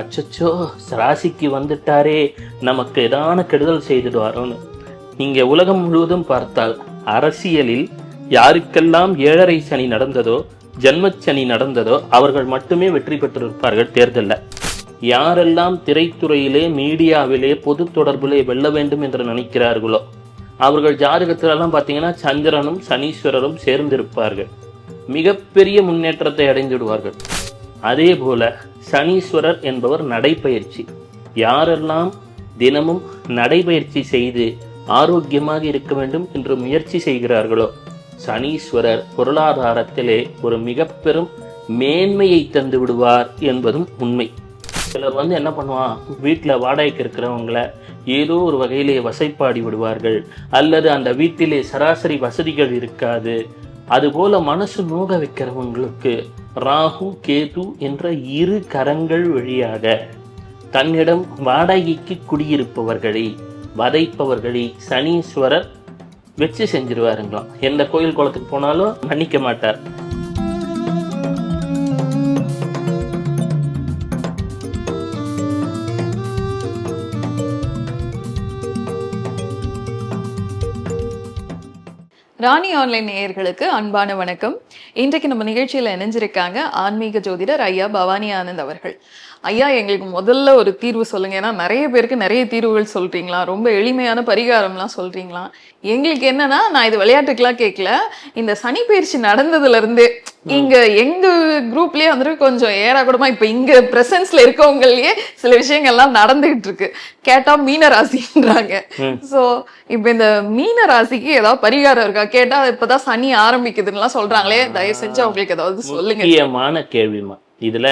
அச்சச்சோ ராசிக்கு வந்துட்டாரே. நமக்கு ஏதான கெடுதல் செய்துடுவாரோன்னு. நீங்க உலகம் முழுவதும் பார்த்தால் அரசியலில் யாருக்கெல்லாம் ஏழரை சனி நடந்ததோ ஜன்மச்சனி நடந்ததோ அவர்கள் மட்டுமே வெற்றி பெற்றிருப்பார்கள் தேர்தலில். யாரெல்லாம் திரைத்துறையிலே மீடியாவிலே பொது தொடர்பிலே வெல்ல வேண்டும் என்று நினைக்கிறார்களோ அவர்கள் ஜாதகத்திலெல்லாம் பார்த்தீங்கன்னா சந்திரனும் சனீஸ்வரரும் சேர்ந்திருப்பார்கள். மிகப்பெரிய முன்னேற்றத்தை அடைந்துவிடுவார்கள் அதே போல சனீஸ்வரர் என்பவர் நடைப்பயிற்சி யாரெல்லாம் தினமும் நடைபயிற்சி செய்து ஆரோக்கியமாக இருக்க வேண்டும் என்று முயற்சி செய்கிறார்களோ சனீஸ்வரர் பொருளாதாரத்திலே ஒரு மிக பெரும் மேன்மையை தந்து விடுவார் என்பதும் உண்மை. சிலர் வந்து என்ன பண்ணுவான் வீட்டில் வாடகைக்கு இருக்கிறவங்கள ஏதோ ஒரு வகையிலே வசைப்பாடி விடுவார்கள். அல்லது அந்த வீட்டிலே சராசரி வசதிகள் இருக்காது. அதுபோல மனசு நோக வைக்கிறவங்களுக்கு ராகு கேது என்ற இரு கரங்கள் வழியாக தன்னிடம் வாடகைக்கு குடியிருப்பவர்களை வதைப்பவர்களை சனீஸ்வரர் வச்சு செஞ்சிருவாருங்களாம். எந்த கோயில் குளத்துக்கு போனாலும் மன்னிக்க மாட்டார். ராணி ஆன்லைன் நேயர்களுக்கு அன்பான வணக்கம். இன்றைக்கு நம்ம நிகழ்ச்சியில இணைஞ்சிருக்காங்க ஆன்மீக ஜோதிடர் ஐயா பவானி ஆனந்த் அவர்கள். ஐயா எங்களுக்கு முதல்ல ஒரு தீர்வு சொல்லுங்க. ஏன்னா நிறைய பேருக்கு நிறைய தீர்வுகள் சொல்றீங்களா? ரொம்ப எளிமையான பரிகாரம்லாம் சொல்றீங்களா? எங்களுக்கு என்னன்னா நான் இது விளையாட்டுக்கெல்லாம் கேட்கல இந்த சனி பயிற்சி நடந்ததுல இருந்தே இங்க எங்க குரூப்லயே வந்துட்டு கொஞ்சம் ஏறா கூடமா இப்ப இங்க பிரசன்ஸ்ல இருக்கவங்கலயே சில விஷயங்கள்லாம் நடந்துகிட்டு இருக்கு கேட்டா மீன ராசின்றாங்க சோ இப்ப இந்த மீன ராசிக்கு ஏதாவது பரிகாரம் இருக்கா? கேட்டா இப்பதான் சனி ஆரம்பிக்குதுன்னுலாம் சொல்றாங்களே தயவு செஞ்சு அவங்களுக்கு ஏதாவது சொல்லுங்க. முக்கியமான கேள்விமா இதுல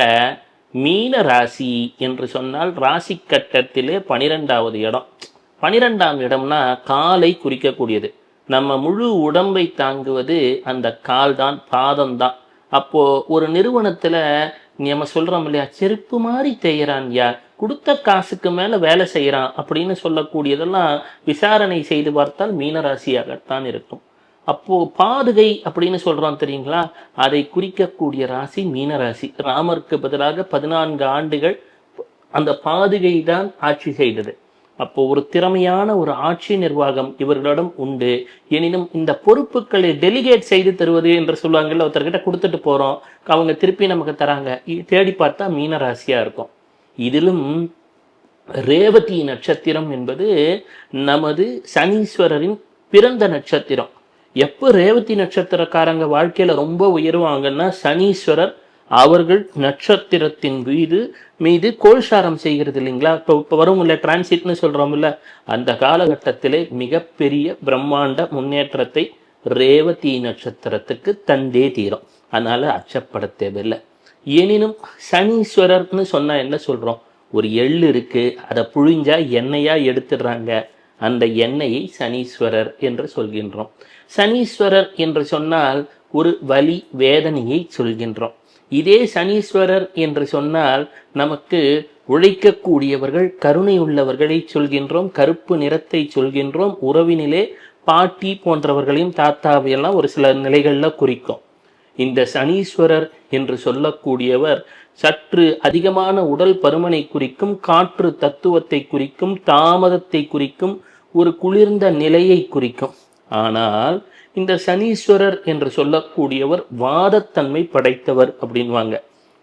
மீன ராசி என்று சொன்னால் ராசி கட்டத்திலே பனிரெண்டாவது இடம். பனிரெண்டாம் இடம்னா காலை குறிக்கக்கூடியது. நம்ம முழு உடம்பை தாங்குவது அந்த கால் தான் பாதம் தான் அப்போ ஒரு நிறுவனத்துல நம்ம சொல்றோம் இல்லையா செருப்பு மாதிரி தேயறான் யார்? கொடுத்த காசுக்கு மேல வேலை செய்யறான் அப்படின்னு சொல்லக்கூடியதெல்லாம் விசாரணை செய்து பார்த்தால் மீனராசியாகத்தான் இருக்கும். அப்போது பாதுகை அப்படின்னு சொல்கிறோம் தெரியுங்களா? அதை குறிக்கக்கூடிய ராசி மீனராசி ராமருக்கு பதிலாக பதினான்கு ஆண்டுகள் அந்த பாதுகை தான் ஆட்சி செய்தது. அப்போ ஒரு திறமையான ஒரு ஆட்சி நிர்வாகம் இவர்களிடம் உண்டு. எனினும் இந்த பொறுப்புகளை டெலிகேட் செய்து தருவது என்று சொல்லுவாங்கல்ல ஒருத்தர்கிட்ட கொடுத்துட்டு போறோம். அவங்க திருப்பி நமக்கு தராங்க. தேடி பார்த்தா மீனராசியா இருக்கும். இதிலும் ரேவதி நட்சத்திரம் என்பது நமது சனீஸ்வரரின் பிறந்த நட்சத்திரம். எப்போ ரேவதி நட்சத்திரக்காரங்க வாழ்க்கையில் ரொம்ப உயருவாங்கன்னா சனீஸ்வரர் அவர்கள் நட்சத்திரத்தின் மீது மீது கோல்சாரம் செய்கிறது இல்லைங்களா? இப்போ இப்போ வரும் இல்லை டிரான்சிட்னு சொல்கிறோம்ல அந்த காலகட்டத்திலே மிகப்பெரிய பிரம்மாண்ட முன்னேற்றத்தை ரேவதி நட்சத்திரத்துக்கு தந்தே தீரும். அதனால் அச்சப்பட தேவையில்லை. எனினும் சனீஸ்வரர்னு சொன்னால் என்ன சொல்கிறோம் ஒரு எள் இருக்குது அதை புழிஞ்சா எண்ணெயாக எடுத்துடுறாங்க. அந்த எண்ணெயை சனீஸ்வரர் என்று சொல்கின்றோம். சனீஸ்வரர் என்று சொன்னால் ஒரு வலி வேதனையை சொல்கின்றோம். இதே சனீஸ்வரர் என்று சொன்னால் நமக்கு உழைக்கக்கூடியவர்கள் கருணை உள்ளவர்களை சொல்கின்றோம் கருப்பு நிறத்தை சொல்கின்றோம் உறவினிலே பாட்டி போன்றவர்களையும் தாத்தாவையெல்லாம் ஒரு சில நிலைகளில் குறிக்கும். இந்த சனீஸ்வரர் என்று சொல்லக்கூடியவர் சற்று அதிகமான உடல் பருமனை குறிக்கும் காற்று தத்துவத்தை குறிக்கும் தாமதத்தை குறிக்கும் ஒரு குளிர்ந்த நிலையை குறிக்கும். ஆனால் இந்த சனீஸ்வரர் என்று சொல்லக்கூடியவர் வாதத்தன்மை படைத்தவர் அப்படின்வாங்க.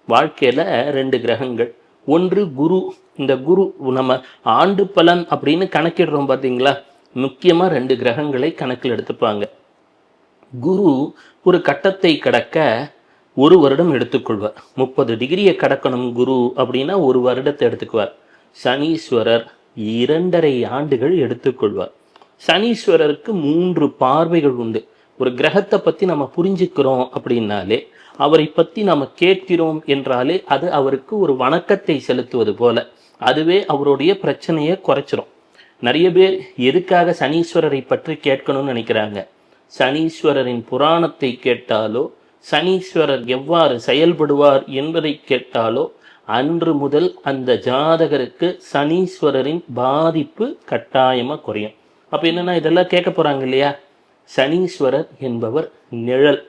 வாழ்க்கையில் ரெண்டு கிரகங்கள். ஒன்று குரு. இந்த குரு நம்ம ஆண்டு பலன் அப்படின்னு கணக்கிடுறோம் பார்த்தீங்களா முக்கியமாக ரெண்டு கிரகங்களை கணக்கில் எடுத்துப்பாங்க. குரு ஒரு கட்டத்தை கடக்க ஒரு வருடம் எடுத்துக்கொள்வார். முப்பது டிகிரியை கடக்கணும் குரு அப்படின்னா ஒரு வருடத்தை எடுத்துக்குவார். சனீஸ்வரர் இரண்டரை ஆண்டுகள் எடுத்துக்கொள்வார். சனீஸ்வரருக்கு மூன்று பார்வைகள் உண்டு. ஒரு கிரகத்தை பற்றி நம்ம புரிஞ்சுக்கிறோம் அப்படின்னாலே அவரை பற்றி நம்ம கேட்கிறோம் என்றாலே அது அவருக்கு ஒரு வணக்கத்தை செலுத்துவது போல. அதுவே அவருடைய பிரச்சனையை குறைச்சிரும். நிறைய பேர் எதுக்காக சனீஸ்வரரை பற்றி கேட்கணும்னு நினைக்கிறாங்க? சனீஸ்வரரின் புராணத்தை கேட்டாலோ சனீஸ்வரர் எவ்வாறு செயல்படுவார் என்பதை கேட்டாலோ அன்று முதல் அந்த ஜாதகருக்கு சனீஸ்வரரின் பாதிப்பு கட்டாயமாக குறையும். அப்போ என்னென்னா இதெல்லாம் கேட்க போகிறாங்க இல்லையா? சனீஸ்வரர் என்பவர் நிழல்.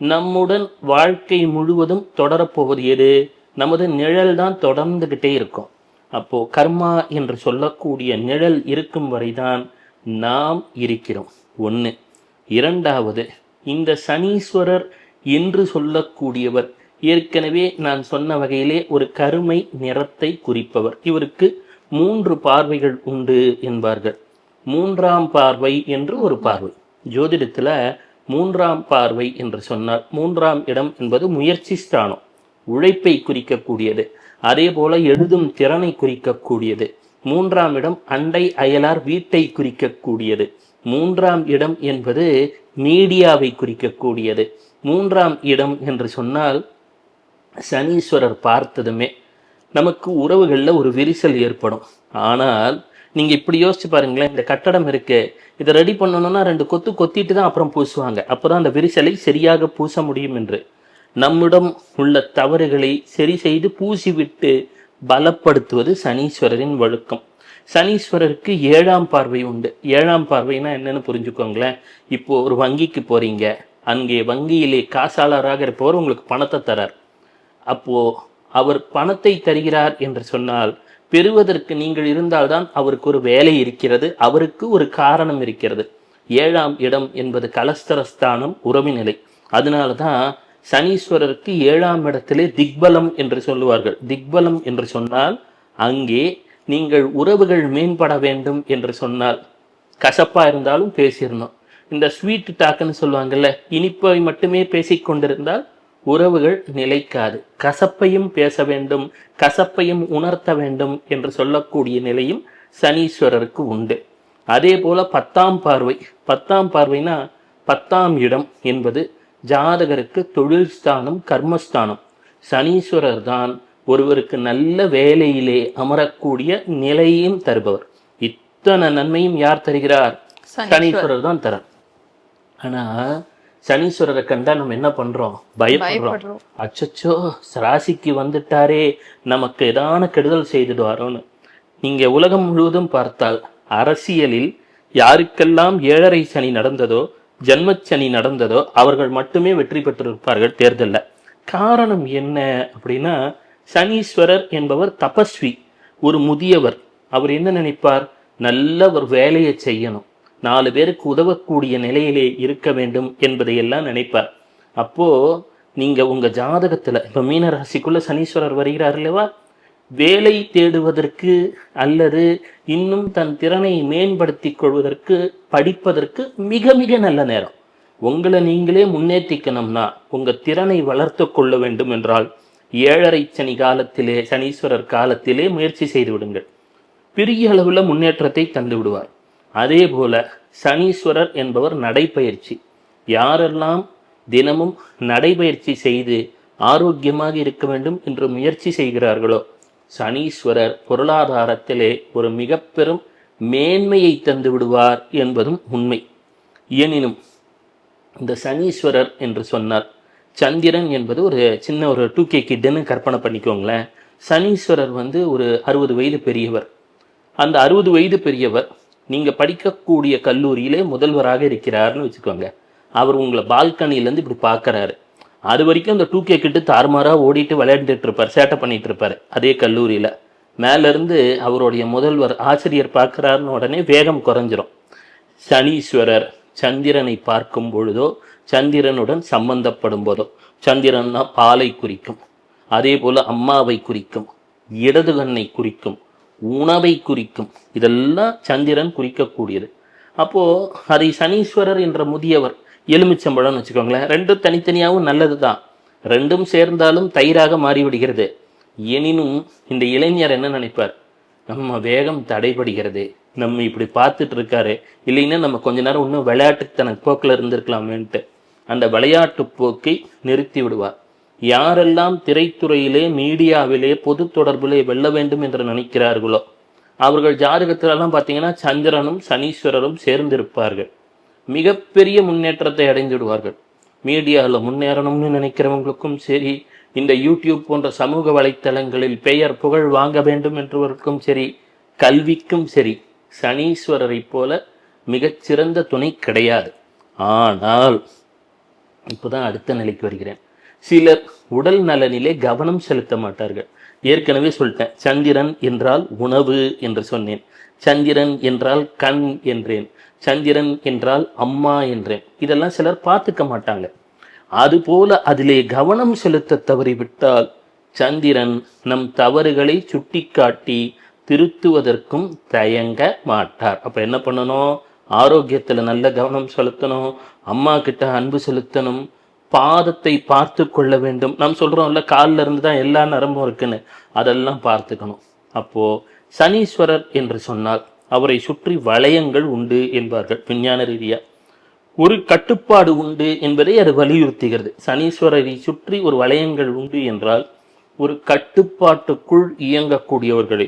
நம்முடன் வாழ்க்கை முழுவதும் தொடரப்போவது எது? நமது நிழல் தான் தொடர்ந்துக்கிட்டே இருக்கும். அப்போது கர்மா என்று சொல்லக்கூடிய நிழல் இருக்கும் வரைதான் நாம் இருக்கிறோம். ஒன்று இரண்டாவது இந்த சனீஸ்வரர் என்று சொல்லக்கூடியவர் ஏற்கனவே நான் சொன்ன வகையிலே ஒரு கருமை நிறத்தை குறிப்பவர். இவருக்கு மூன்று பார்வைகள் உண்டு என்பார்கள். மூன்றாம் பார்வை என்று ஒரு பார்வை. ஜோதிடத்துல மூன்றாம் பார்வை என்று சொன்னால் மூன்றாம் இடம் என்பது முயற்சி ஸ்தானம். உழைப்பை குறிக்கக்கூடியது. அதே போல எழுதும் திறனை குறிக்கக்கூடியது. மூன்றாம் இடம் அண்டை அயலார் வீட்டை குறிக்கக்கூடியது. மூன்றாம் இடம் என்பது மீடியாவை குறிக்கக்கூடியது. மூன்றாம் இடம் என்று சொன்னால் சனீஸ்வரர் பார்த்ததுமே நமக்கு உறவுகளில் ஒரு விரிசல் ஏற்படும். ஆனால் நீங்க இப்படி யோசிச்சு பாருங்களேன் இந்த கட்டடம் இருக்கு. இதை ரெடி பண்ணணும்னா ரெண்டு கொத்து கொத்திட்டு தான் அப்புறம் பூசுவாங்க. அப்பதான் அந்த விரிசலை சரியாக பூச முடியும் என்று. நம்மிடம் உள்ள தவறுகளை சரி செய்து பூசிவிட்டு பலப்படுத்துவது சனீஸ்வரரின் வழக்கம். சனீஸ்வரருக்கு ஏழாம் பார்வை உண்டு. ஏழாம் பார்வைனா என்னன்னு புரிஞ்சுக்கோங்களேன். இப்போ ஒரு வங்கிக்கு போறீங்க. அங்கே வங்கியிலே காசாளராக இருப்பவர் உங்களுக்கு பணத்தை தரார். அப்போ அவர் பணத்தை தருகிறார் என்று சொன்னால் பெறுவதற்கு நீங்கள் இருந்தால்தான் அவருக்கு ஒரு வேலை இருக்கிறது அவருக்கு ஒரு காரணம் இருக்கிறது. ஏழாம் இடம் என்பது கலஸ்தரஸ்தானம் உறவுநிலை அதனால தான் சனீஸ்வரருக்கு ஏழாம் இடத்திலே திக்பலம் என்று சொல்லுவார்கள். திக்பலம் என்று சொன்னால் அங்கே நீங்கள் உறவுகள் மேம்பட வேண்டும் என்று சொன்னால் கசப்பா இருந்தாலும் பேசிடணும். இந்த ஸ்வீட் டாக்குன்னு சொல்லுவாங்கல்ல இனிப்பை மட்டுமே பேசிக் கொண்டிருந்தால் உறவுகள் நிலைக்காது. கசப்பையும் பேச வேண்டும் கசப்பையும் உணர்த்த வேண்டும் என்று சொல்லக்கூடிய நிலையும் சனீஸ்வரருக்கு உண்டு. அதே போல பத்தாம் பார்வை. பத்தாம் பார்வைனா பத்தாம் இடம் என்பது ஜாதகருக்கு தொழில் ஸ்தானம் கர்மஸ்தானம். சனீஸ்வரர் தான் ஒருவருக்கு நல்ல வேலையிலே அமரக்கூடிய நிலையும் தருபவர். இத்தனை நன்மையும் யார் தருகிறார்? சனீஸ்வரர். தான் தரார் ஆனா சனீஸ்வரரை கண்டா நம்ம என்ன பண்றோம்? பயப்படுறோம். அச்சச்சோ ராசிக்கு வந்துட்டாரே நமக்கு ஏதான கெடுதல் செய்துடுவாரோன்னு. நீங்க உலகம் முழுவதும் பார்த்தால் அரசியலில் யாருக்கெல்லாம் ஏழரை சனி நடந்ததோ ஜன்மச்சனி நடந்ததோ அவர்கள் மட்டுமே வெற்றி பெற்றிருப்பார்கள் தேர்தல்ல. காரணம் என்ன அப்படின்னா சனீஸ்வரர் என்பவர் தபஸ்வி ஒரு முதியவர். அவர் என்ன நினைப்பார்? நல்ல ஒரு வேலையை செய்யணும். நாலு பேருக்கு உதவக்கூடிய நிலையிலே இருக்க வேண்டும் என்பதையெல்லாம் நினைப்பார். அப்போ நீங்க உங்க ஜாதகத்துல இப்ப மீன ராசிக்குள்ள சனீஸ்வரர் வருகிறார் இல்லவா வேலை தேடுவதற்கு அல்லது இன்னும் தன் திறனை மேம்படுத்திக் கொள்வதற்கு படிப்பதற்கு மிக மிக நல்ல நேரம். உங்களை நீங்களே முன்னேற்றிக்கணும்னா உங்க திறனை வளர்த்து கொள்ள வேண்டும் என்றால் ஏழரை சனி காலத்திலே சனீஸ்வரர் காலத்திலே முயற்சி செய்து விடுங்கள். பெரிய அளவுல முன்னேற்றத்தை தந்து விடுவார். அதே போல சனீஸ்வரர் என்பவர் நடைப்பயிற்சி யாரெல்லாம் தினமும் நடைபயிற்சி செய்து ஆரோக்கியமாக இருக்க வேண்டும் என்று முயற்சி செய்கிறார்களோ சனீஸ்வரர் பொருளாதாரத்திலே ஒரு மிக பெரும் மேன்மையை தந்து விடுவார் என்பதும் உண்மை. எனினும் இந்த சனீஸ்வரர் என்று சொன்னார் சந்திரன் என்பது ஒரு சின்ன ஒரு டூ கே கிட்டுன்னு கற்பனை பண்ணிக்கோங்களேன். சனீஸ்வரர் வந்து ஒரு அறுபது வயது பெரியவர். அந்த அறுபது வயது பெரியவர் நீங்கள் படிக்கக்கூடிய கல்லூரியிலே முதல்வராக இருக்கிறார்னு வச்சுக்கோங்க. அவர் உங்களை பால்கனிலேருந்து இப்படி பார்க்கறாரு. அது வரைக்கும் அந்த டூ கே கிட்டு தாறுமாறா ஓடிட்டு விளையாண்டுட்டு இருப்பார் சேட்டை பண்ணிட்டு இருப்பார் அதே கல்லூரியில். மேலேருந்து அவருடைய முதல்வர் ஆசிரியர் பார்க்கறாருன்னு உடனே வேகம் குறைஞ்சிரும். சனீஸ்வரர் சந்திரனை பார்க்கும் பொழுதோ சந்திரனுடன் சம்பந்தப்படும் போதோ சந்திரன்னா பாலை குறிக்கும் அதே போல் அம்மாவை குறிக்கும் இடது கண்ணை குறிக்கும் உணவை குறிக்கும். இதெல்லாம் சந்திரன் குறிக்கக்கூடியது. அப்போ அதை சனீஸ்வரர் என்ற முதியவர் எலுமிச்சம்பழம்னு வச்சுக்கோங்களேன் ரெண்டும் தனித்தனியாகவும் நல்லது தான் ரெண்டும் சேர்ந்தாலும் தயிராக மாறிவிடுகிறது. எனினும் இந்த இளைஞர் என்ன நினைப்பார்? நம்ம வேகம் தடைபடுகிறது. நம்ம இப்படி பார்த்துட்டு இருக்காரு இல்லைன்னா நம்ம கொஞ்ச நேரம் இன்னும் விளையாட்டுத்தன போக்கில் இருந்திருக்கலாமேன்ட்டு. அந்த விளையாட்டு போக்கை நிறுத்தி விடுவார் யாரெல்லாம் திரைத்துறையிலே மீடியாவிலே பொது தொடர்பிலே வெல்ல வேண்டும் என்று நினைக்கிறார்களோ அவர்கள் ஜாதகத்திலெல்லாம் பார்த்தீங்கன்னா சந்திரனும் சனீஸ்வரரும் சேர்ந்திருப்பார்கள். மிகப்பெரிய முன்னேற்றத்தை அடைந்துவிடுவார்கள். மீடியாவில் முன்னேறணும்னு நினைக்கிறவங்களுக்கும் சரி இந்த யூடியூப் போன்ற சமூக வலைத்தளங்களில் பெயர் புகழ் வாங்க வேண்டும் என்றவருக்கும் சரி கல்விக்கும் சரி சனீஸ்வரரை போல மிகச்சிறந்த துணை கிடையாது. ஆனால் இப்போதான் அடுத்த நிலைக்கு வருகிறேன். சிலர் உடல் நலனிலே கவனம் செலுத்த மாட்டார்கள். ஏற்கனவே சொல்லிட்டேன் சந்திரன் என்றால் உணவு என்று சொன்னேன். சந்திரன் என்றால் கண் என்றேன். சந்திரன் என்றால் அம்மா என்றேன். இதெல்லாம் சிலர் பார்த்துக்க மாட்டாங்க. அதுபோல அதிலே கவனம் செலுத்த தவறிவிட்டால் சந்திரன் நம் தவறுகளை சுட்டிக்காட்டி திருத்துவதற்கும் தயங்க மாட்டார். அப்ப என்ன பண்ணணும்? ஆரோக்கியத்துல நல்ல கவனம் செலுத்தணும். அம்மா கிட்ட அன்பு செலுத்தணும். பாதத்தை பார்த்து கொள்ள வேண்டும். நாம் சொல்கிறோம்ல கால்ல இருந்து தான் எல்லா நரம்பும் இருக்குன்னு. அதெல்லாம் பார்த்துக்கணும். அப்போது சனீஸ்வரர் என்று சொன்னால் அவரை சுற்றி வளையங்கள் உண்டு என்பார்கள் விஞ்ஞான ரீதியாக ஒரு கட்டுப்பாடு உண்டு என்பதை அது வலியுறுத்துகிறது. சனீஸ்வரரை சுற்றி ஒரு வளையங்கள் உண்டு என்றால் ஒரு கட்டுப்பாட்டுக்குள் இயங்கக்கூடியவர்களை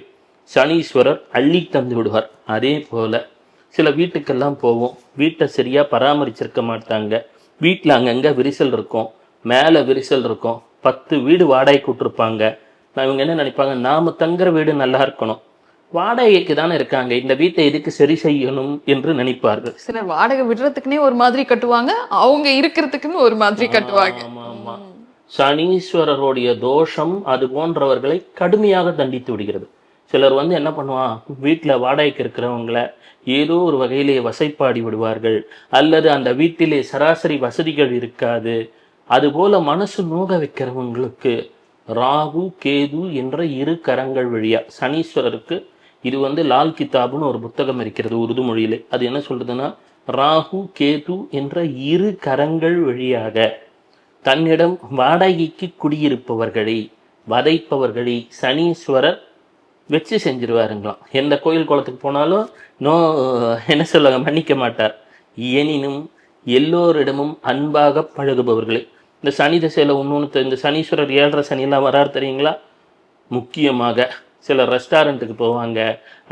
சனீஸ்வரர் அள்ளி தந்து விடுவார். அதே போல சில வீட்டுக்கெல்லாம் போவோம். வீட்டை சரியாக பராமரிச்சிருக்க மாட்டாங்க. வீட்டில் அங்கங்க விரிசல் இருக்கும். மேலே விரிசல் இருக்கும். பத்து வீடு வாடகைக்கு விட்டுருப்பாங்க. நான் இவங்க என்ன நினைப்பாங்க? நாம தங்குற வீடு நல்லா இருக்கணும். வாடகைக்கு தானே இருக்காங்க. இந்த வீட்டை எதுக்கு சரி செய்யணும் என்று நினைப்பார்கள். சிலர் வாடகை விடுறதுக்குன்னே ஒரு மாதிரி கட்டுவாங்க. அவங்க இருக்கிறதுக்குன்னு ஒரு மாதிரி கட்டுவாங்க. சனீஸ்வரருடைய தோஷம் அது போன்றவர்களை கடுமையாக தண்டித்து விடுகிறது. சிலர் வந்து என்ன பண்ணுவான்? வீட்டில் வாடகைக்கு இருக்கிறவங்களை ஏதோ ஒரு வகையிலே வசைப்பாடி விடுவார்கள். அல்லது அந்த வீட்டிலே சராசரி வசதிகள் இருக்காது. அதுபோல மனசு நோக வைக்கிறவங்களுக்கு ராகு கேது என்ற இரு கரங்கள் வழியா சனீஸ்வரருக்கு இது வந்து லால் கிதாபுன்னு ஒரு புத்தகம் இருக்கிறது உருது மொழியிலே. அது என்ன சொல்றதுன்னா ராகு கேது என்ற இரு கரங்கள் வழியாக தன்னிடம் வாடகைக்கு குடியிருப்பவர்களை வதைப்பவர்களை சனீஸ்வரர் வச்சு செஞ்சிருவாருங்களாம். எந்த கோயில் குளத்துக்கு போனாலும் நோ என்ன சொல்லுவாங்க மன்னிக்க மாட்டார். எனினும் எல்லோரிடமும் அன்பாக பழகுபவர்களே. இந்த சனி திசையில் ஒன்று ஒன்று இந்த சனீஸ்வரர் ஏழரை சனியெல்லாம் வரார் தெரியுங்களா? முக்கியமாக சில ரெஸ்டாரண்ட்டுக்கு போவாங்க.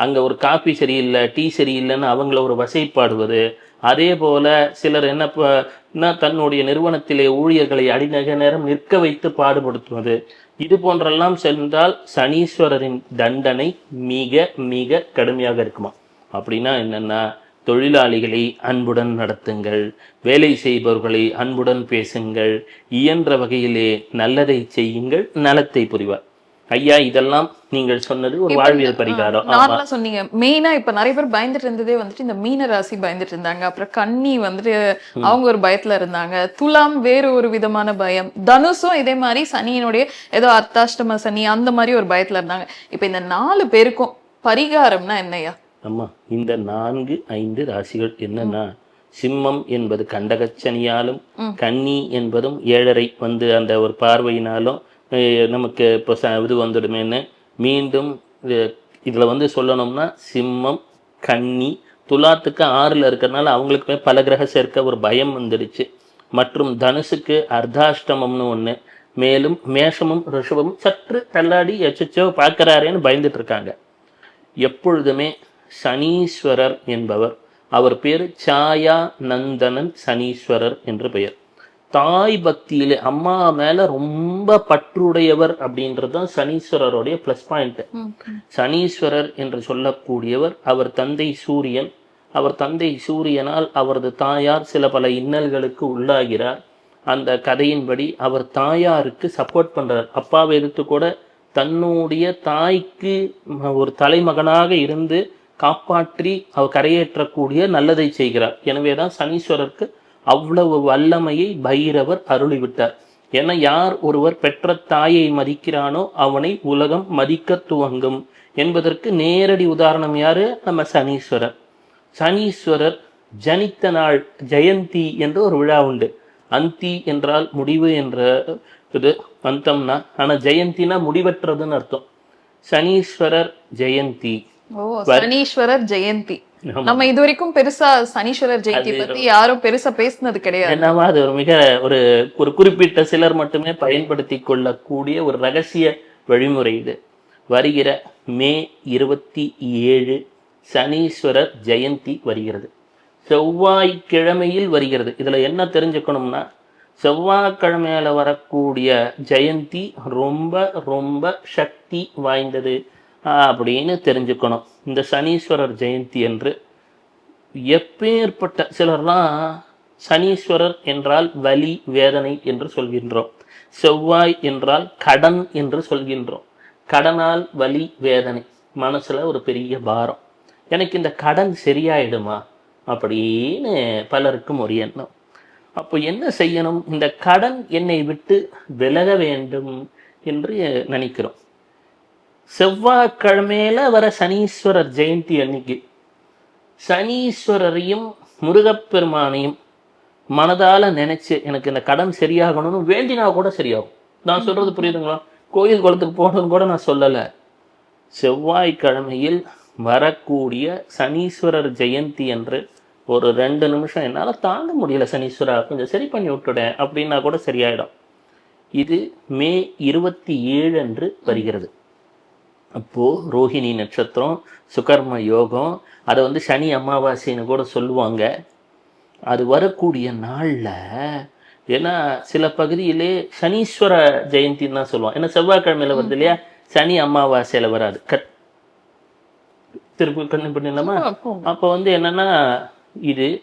அங்கே ஒரு காஃபி சரியில்லை டீ சரியில்லைன்னு அவங்கள ஒரு வசைப்பாடுவது. அதே போல் சிலர் என்ன தன்னுடைய நிறுவனத்திலே ஊழியர்களை அடிநக நேரம் நிற்க வைத்து பாடுபடுத்துவது. இது போன்றெல்லாம் சென்றால் சனீஸ்வரரின் தண்டனை மிக மிக கடுமையாக இருக்குமா அப்படின்னா என்னென்னா தொழிலாளிகளை அன்புடன் நடத்துங்கள். வேலை செய்பவர்களை அன்புடன் பேசுங்கள். இயன்ற வகையிலே நல்லதை செய்யுங்கள் நலத்தை புரிவார். ஐயா இதெல்லாம் நீங்கள் சொன்னது ஒரு வாழ்வியல் பரிகாரம். ஆமா. நார்மலா சொன்னீங்க. மெயினா இப்ப நிறைய பேர் பயந்துட்டு இருந்ததே வந்துட்டு இந்த மீன ராசி பயந்துட்டு இருந்தாங்க. அப்புறம் கன்னி வந்துட்டு அவங்க ஒரு பயத்துல இருந்தாங்க. துலாம் வேறு ஒரு விதமான பயம். தனுஷும் இதே மாதிரி சனியினுடைய ஏதோ அர்த்தாஷ்டம சனி அந்த மாதிரி ஒரு பயத்துல இருந்தாங்க. இப்ப இந்த நாலு பேருக்கும் பரிகாரம்னா என்னய்யா? அம்மா இந்த நான்கு ஐந்து ராசிகள் என்னன்னா சிம்மம் என்பது கண்டகச்சனியாலும் கன்னி என்பதும் ஏழரை வந்து அந்த ஒரு பார்வையினாலும் நமக்கு இப்போ ச இது வந்துடுமேன்னு மீண்டும் இது- வந்து சொல்லணும்னா சிம்மம் கன்னி துலாத்துக்கு ஆறில் இருக்கிறனால அவங்களுக்குமே பல கிரக சேர்க்க ஒரு பயம் வந்துடுச்சு. மற்றும் தனுசுக்கு அர்த்தாஷ்டமம்னு ஒன்று மேலும் மேஷமும் ரிஷபமும் சற்று தள்ளாடி எச்சோ பார்க்கறாரேன்னு பயந்துட்டு இருக்காங்க. எப்பொழுதுமே சனீஸ்வரர் என்பவர். அவர் பேர் சாயா நந்தனன் சனீஸ்வரர் என்று பெயர். தாய் பக்தியிலே அம்மா மேல ரொம்ப பற்றுடையவர் அப்படின்றது தான் சனீஸ்வரருடைய ப்ளஸ் பாயிண்ட் சனீஸ்வரர் என்று சொல்லக்கூடியவர் அவர் தந்தை சூரியன். அவர் தந்தை சூரியனால் அவரது தாயார் சில பல இன்னல்களுக்கு உள்ளாகிறார். அந்த கதையின்படி அவர் தாயாருக்கு சப்போர்ட் பண்றார். அப்பாவை எதிர்த்து கூட தன்னுடைய தாய்க்கு ஒரு தலைமகனாக இருந்து காப்பாற்றி அவர் கரையேற்றக்கூடிய நல்லதை செய்கிறார். எனவேதான் சனீஸ்வரருக்கு அவ்வளவு வல்லமையை பைரவர் அருளிவிட்டார். என யார் ஒருவர் பெற்ற தாயை மதிக்கிறானோ அவனை உலகம் மதிக்க துவங்கும் என்பதற்கு நேரடி உதாரணம் யாரு? நம்ம சனீஸ்வரர். சனீஸ்வரர் ஜனித்த நாள் ஜெயந்தி என்று ஒரு விழா உண்டு. அந்தி என்றால் முடிவு என்ற இது அந்தம்னா ஆனா ஜெயந்தினா முடிவற்றதுன்னு அர்த்தம். சனீஸ்வரர் ஜெயந்தி. சனீஸ்வரர் ஜெயந்தி. நம்ம இது வரைக்கும் பெருசா சனீஸ்வரர் ஜெயந்தி பத்தி யாரும் பெருசா பேசுனது கிடையாது. என்னவா அது ஒரு மிக ஒரு ஒரு குறிப்பிட்ட சிலர் மட்டுமே பயன்படுத்தி கொள்ளக்கூடிய ஒரு ரகசிய வழிமுறை இது. வருகிற மே இருபத்தி ஏழு சனீஸ்வரர் ஜெயந்தி வருகிறது. செவ்வாய்க்கிழமையில் வருகிறது. இதுல என்ன தெரிஞ்சுக்கணும்னா செவ்வாய்க்கிழமையில வரக்கூடிய ஜெயந்தி ரொம்ப ரொம்ப சக்தி வாய்ந்தது. அப்படின்னு தெரிஞ்சுக்கணும். இந்த சனீஸ்வரர் ஜெயந்தி என்று எப்பேற்பட்ட சிலர்லாம் சனீஸ்வரர் என்றால் வலி வேதனை என்று சொல்கின்றோம். செவ்வாய் என்றால் கடன் என்று சொல்கின்றோம். கடனால் வலி வேதனை. மனசில் ஒரு பெரிய பாரம். எனக்கு இந்த கடன் சரியாயிடுமா? அப்படின்னு பலருக்கும் ஒரு எண்ணம். அப்போ என்ன செய்யணும்? இந்த கடன் என்னை விட்டு விலக வேண்டும் என்று நினைக்கிறோம். செவ்வாய்க்கிழமையில் வர சனீஸ்வரர் ஜெயந்தி அன்னைக்கு. சனீஸ்வரரையும் முருகப்பெருமானையும் மனதால் நினச்சி எனக்கு இந்த கடன் சரியாகணும்னு வேண்டினா கூட சரியாகும். நான் சொல்கிறது புரியுதுங்களா? கோயில் குளத்துக்கு போகணும்னு கூட நான் சொல்லலை. செவ்வாய்க்கிழமையில் வரக்கூடிய சனீஸ்வரர் ஜெயந்தி என்று ஒரு ரெண்டு நிமிஷம் என்னால் தாங்க முடியல. சனீஸ்வரா கொஞ்சம் சரி பண்ணி விட்டுடேன் அப்படின்னா கூட சரியாயிடும். இது மே இருபத்தி ஏழு அன்று வருகிறது. அப்போ ரோஹிணி நட்சத்திரம் சுகர்ம யோகம் அதை வந்து சனி அமாவாசைன்னு கூட சொல்லுவாங்க. அது வரக்கூடிய நாளில் ஏன்னா சில பகுதியிலே சனீஸ்வர ஜெயந்தின்னு தான் சொல்லுவோம் ஏன்னா செவ்வாய்க்கிழமையில வருது இல்லையா? சனி அமாவாசையில வராது. கட். திருப்பி கண்ணு பண்ணிடலாமா? அப்போ வந்து என்னன்னா இது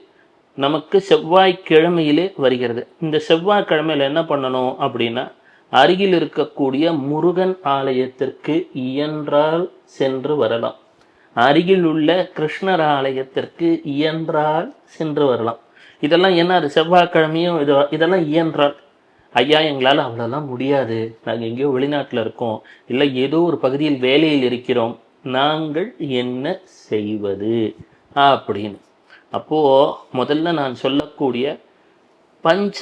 நமக்கு செவ்வாய்க்கிழமையிலே வருகிறது. இந்த செவ்வாய்க்கிழமையில என்ன பண்ணணும் அப்படின்னா அருகில் இருக்கக்கூடிய முருகன் ஆலயத்திற்கு இயன்றால் சென்று வரலாம். அருகில் உள்ள கிருஷ்ணர் ஆலயத்திற்கு இயன்றால் சென்று வரலாம். இதெல்லாம் என்ன அது செவ்வாய்க்கிழமையும் இது இதெல்லாம் இயன்றால். ஐயா எங்களால் அவ்வளோலாம் முடியாது. நாங்கள் எங்கேயோ வெளிநாட்டில் இருக்கோம். இல்லை ஏதோ ஒரு பகுதியில் வேலையில் இருக்கிறோம். நாங்கள் என்ன செய்வது? அப்படின்னு. அப்போது முதல்ல நான் சொல்லக்கூடிய பஞ்ச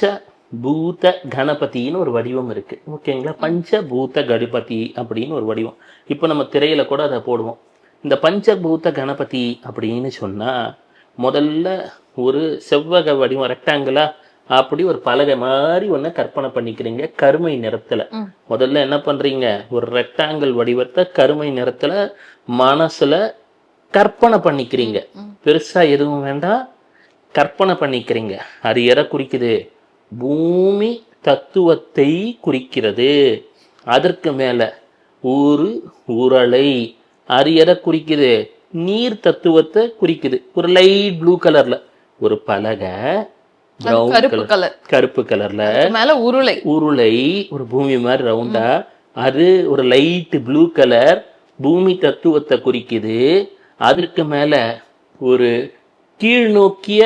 பூத கணபதின்னு ஒரு வடிவம் இருக்கு. ஓகேங்களா? பஞ்சபூத கணபதி அப்படின்னு ஒரு வடிவம். இப்போ நம்ம திரையில கூட அதை போடுவோம். இந்த பஞ்சபூத கணபதி அப்படின்னு சொன்னா முதல்ல ஒரு செவ்வக வடிவம் ரெக்டாங்கிளா அப்படி ஒரு பலகை மாதிரி ஒன்று கற்பனை பண்ணிக்கிறீங்க கருமை நிறத்துல. முதல்ல என்ன பண்றீங்க? ஒரு ரெக்டாங்கிள் வடிவத்தை கருமை நிறத்துல மனசுல கற்பனை பண்ணிக்கிறீங்க. பெருசா எதுவும் வேண்டாம். கற்பனை பண்ணிக்கிறீங்க. அது எதை குறிக்குது? பூமி தத்துவத்தை குறிக்கிறது. அதற்கு மேல ஒரு உருளை அது எதை குறிக்குது? நீர் தத்துவத்தை குறிக்குது. ஒரு லைட் ப்ளூ கலர்ல ஒரு பலகை கருப்பு கலர் கருப்பு கலர்ல மேல உருளை. உருளை ஒரு பூமி மாதிரி ரவுண்டா அது ஒரு லைட் ப்ளூ கலர் பூமி தத்துவத்தை குறிக்குது. அதற்கு மேல ஒரு கீழ் நோக்கிய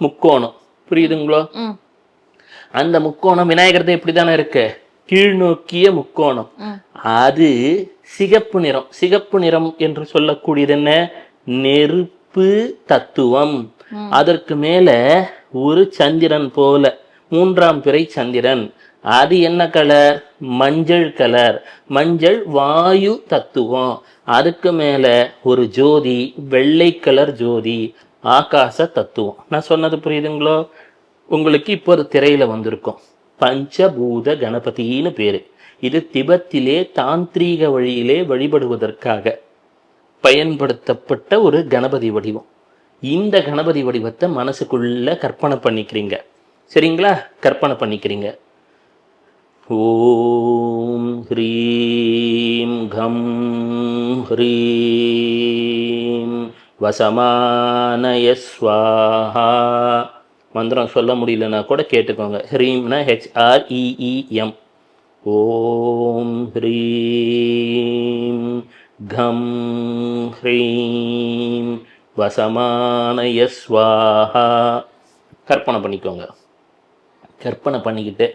முக்கோணம். புரியுதுங்களோ? அந்த முக்கோணம் விநாயகர்தான் இப்படி தானே இருக்கு? கீழ் நோக்கிய முக்கோணம் அது சிகப்பு நிறம். சிகப்பு நிறம் என்று சொல்லக்கூடியது என்ன? நெருப்பு தத்துவம். அதற்கு மேல ஒரு சந்திரன் போல மூன்றாம் பிறை சந்திரன். அது என்ன கலர்? மஞ்சள் கலர். மஞ்சள் வாயு தத்துவம். அதுக்கு மேல ஒரு ஜோதி வெள்ளை கலர் ஜோதி ஆகாச தத்துவம். நான் சொன்னது புரியுதுங்களோ? உங்களுக்கு இப்போ ஒரு திரையில் வந்திருக்கும். பஞ்சபூத கணபதின்னு பேர். இது திபெத்திலே தாந்திரீக வழியிலே வழிபடுவதற்காக பயன்படுத்தப்பட்ட ஒரு கணபதி வடிவம். இந்த கணபதி வடிவத்தை மனசுக்குள்ள கற்பனை பண்ணிக்கிறீங்க. சரிங்களா? கற்பனை பண்ணிக்கிறீங்க. ஓம் ஹ்ரீம் கம் ஹ்ரீம் வசமானய ஸ்வாஹா. மந்திரம் சொல்ல முடியலன்னா கூட கேட்டுக்கோங்க. ஹ்ரீம்னா H R E E M ஓம் ஹ்ரீம் கம் ஹ்ரீம் வசமானய ஸ்வாஹா. கற்பனை பண்ணிக்கோங்க. கற்பனை பண்ணிக்கிட்டு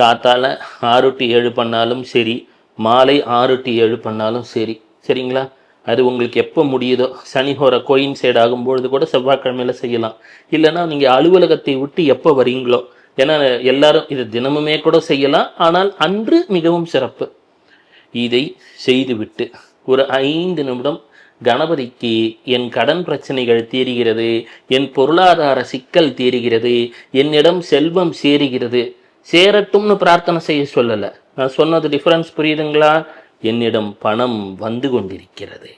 காத்தால் ஆறு டு ஏழு பண்ணாலும் சரி மாலை ஆறு டு ஏழு பண்ணாலும் சரி. சரிங்களா? அது உங்களுக்கு எப்போ முடியுதோ சனி ஹோர கோயின் சைடு ஆகும்பொழுது கூட செவ்வாய்க்கிழமையில செய்யலாம். இல்லைன்னா நீங்கள் அலுவலகத்தை விட்டு எப்போ வரீங்களோ ஏன்னா எல்லாரும் இது தினமுமே கூட செய்யலாம் ஆனால் அன்று மிகவும் சிறப்பு. இதை செய்துவிட்டு ஒரு ஐந்து நிமிடம் கணபதிக்கு என் கடன் பிரச்சனைகள் தீருகிறது என் பொருளாதார சிக்கல் தீருகிறது என்னிடம் செல்வம் சேருகிறது சேரட்டும்னு பிரார்த்தனை செய்ய சொல்லலை. நான் சொன்னது டிஃபரன்ஸ் புரியுதுங்களா? என்னிடம் பணம் வந்து கொண்டிருக்கிறது.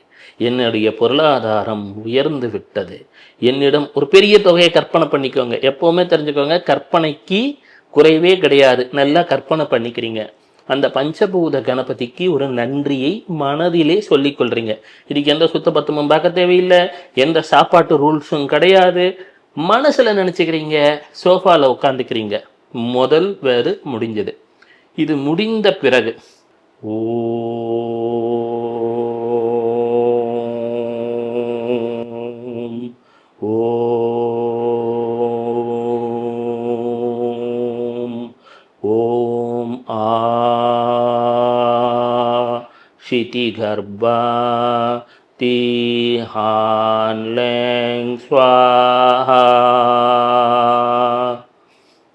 என்னுடைய பொருளாதாரம் உயர்ந்து விட்டது. என்னிடம் ஒரு பெரிய தொகையை கற்பனை பண்ணிக்கோங்க. எப்போவுமே தெரிஞ்சுக்கோங்க கற்பனைக்கு குறைவே கிடையாது. நல்லா கற்பனை பண்ணிக்கிறீங்க. அந்த பஞ்சபூத கணபதிக்கு ஒரு நன்றியை மனதிலே சொல்லிக்கொள்றீங்க இதுக்கு எந்த சுத்த பத்தமும் பார்க்க தேவையில்லை. எந்த சாப்பாட்டு ரூல்ஸும் கிடையாது. மனசில் நினச்சிக்கிறீங்க சோஃபாவில் உட்காந்துக்கிறீங்க முதல் வேறு முடிஞ்சது. இது முடிந்த பிறகு ஓம் ஓம் ஓம் ஆ क्षितिगर्भा तिहान् लेङ् स्वाहा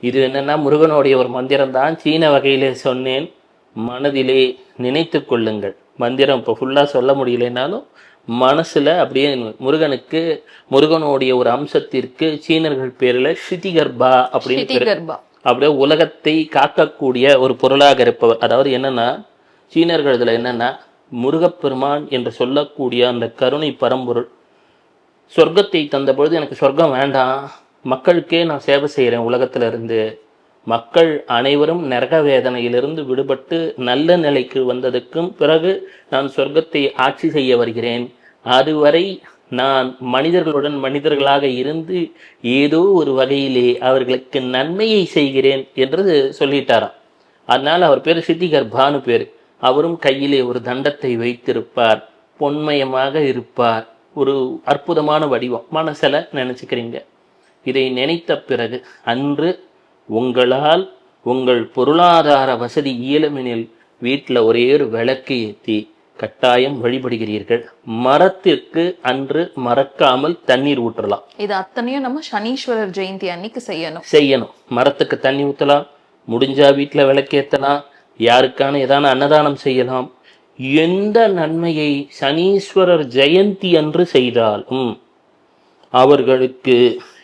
இது என்னன்னா முருகனுடைய ஒரு மந்திரம் தான் சீன வகையிலே சொன்னேன் மனதிலே நினைத்து கொள்ளுங்கள். மந்திரம் இப்போ ஃபுல்லாக சொல்ல முடியலைனாலும் மனசுல அப்படியே முருகனுக்கு முருகனுடைய ஒரு அம்சத்திற்கு சீனர்கள் பேரில் ஸ்ருதிகர்பா அப்படின்னு அப்படியே உலகத்தை காக்கக்கூடிய ஒரு பொருளாக இருப்பவர். அதாவது என்னன்னா சீனர்கள் இதுல என்னன்னா முருகப்பெருமான் என்று சொல்லக்கூடிய அந்த கருணை பரம்பொருள். சொர்க்கத்தை தந்த பொழுது எனக்கு சொர்க்கம் வேண்டாம். மக்களுக்கே நான் சேவை செய்கிறேன் உலகத்துல இருந்து மக்கள் அனைவரும் நரக வேதனையிலிருந்து விடுபட்டு நல்ல நிலைக்கு வந்ததுக்கும் பிறகு நான் சொர்க்கத்தை ஆட்சி செய்ய வருகிறேன். அதுவரை நான் மனிதர்களுடன் மனிதர்களாக இருந்து ஏதோ ஒரு வகையிலே அவர்களுக்கு நன்மையை செய்கிறேன் என்று சொல்லிட்டாராம். அதனால் அவர் பேர் சித்திகர்பானு பேர். அவரும் கையிலே ஒரு தண்டத்தை வைத்திருப்பார். பொன்மயமாக இருப்பார். ஒரு அற்புதமான வடிவம். மனசில் நினச்சிக்கிறீங்க. இதை நினைத்த பிறகு அன்று உங்களால் உங்கள் பொருளாதார வசதி இயலுமெனில் வீட்டில் ஒரே ஒரு விளக்கு ஏற்றி கட்டாயம் வழிபடுகிறீர்கள். மரத்திற்கு அன்று மறக்காமல் தண்ணீர் ஊற்றலாம். இது அத்தனையும் நம்ம சனீஸ்வரர் ஜெயந்தி அன்னைக்கு செய்யணும். செய்யணும். மரத்துக்கு தண்ணி ஊற்றலாம் முடிஞ்சா வீட்டில் விளக்கேற்றலாம் யாருக்கான ஏதான அன்னதானம் செய்யலாம். எந்த நன்மையை சனீஸ்வரர் ஜெயந்தி அன்று செய்தாலும் அவர்களுக்கு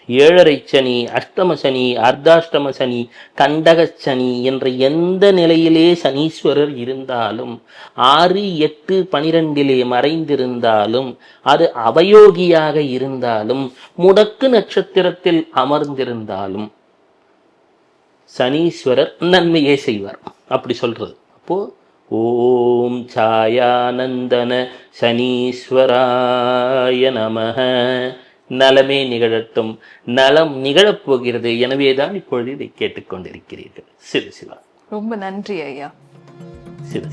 ஏழரை சனி அஷ்டம சனி அர்த்தாஷ்டம சனி கண்டக சனி என்ற எந்த நிலையிலே சனீஸ்வரர் இருந்தாலும் ஆறு எட்டு பனிரெண்டிலே மறைந்திருந்தாலும் அது அவயோகியாக இருந்தாலும் முடக்கு நட்சத்திரத்தில் அமர்ந்திருந்தாலும் சனீஸ்வரர் நன்மையே செய்வார். அப்படி சொல்றது. அப்போ ஓம் சாயானந்தன சனீஸ்வராய நமக நலமே நிகழட்டும். நலம் நிகழப் போகிறது எனவேதான் இப்பொழுது இதை கேட்டுக்கொண்டிருக்கிறீர்கள். சிவ சிவா ரொம்ப நன்றி ஐயா. சிவா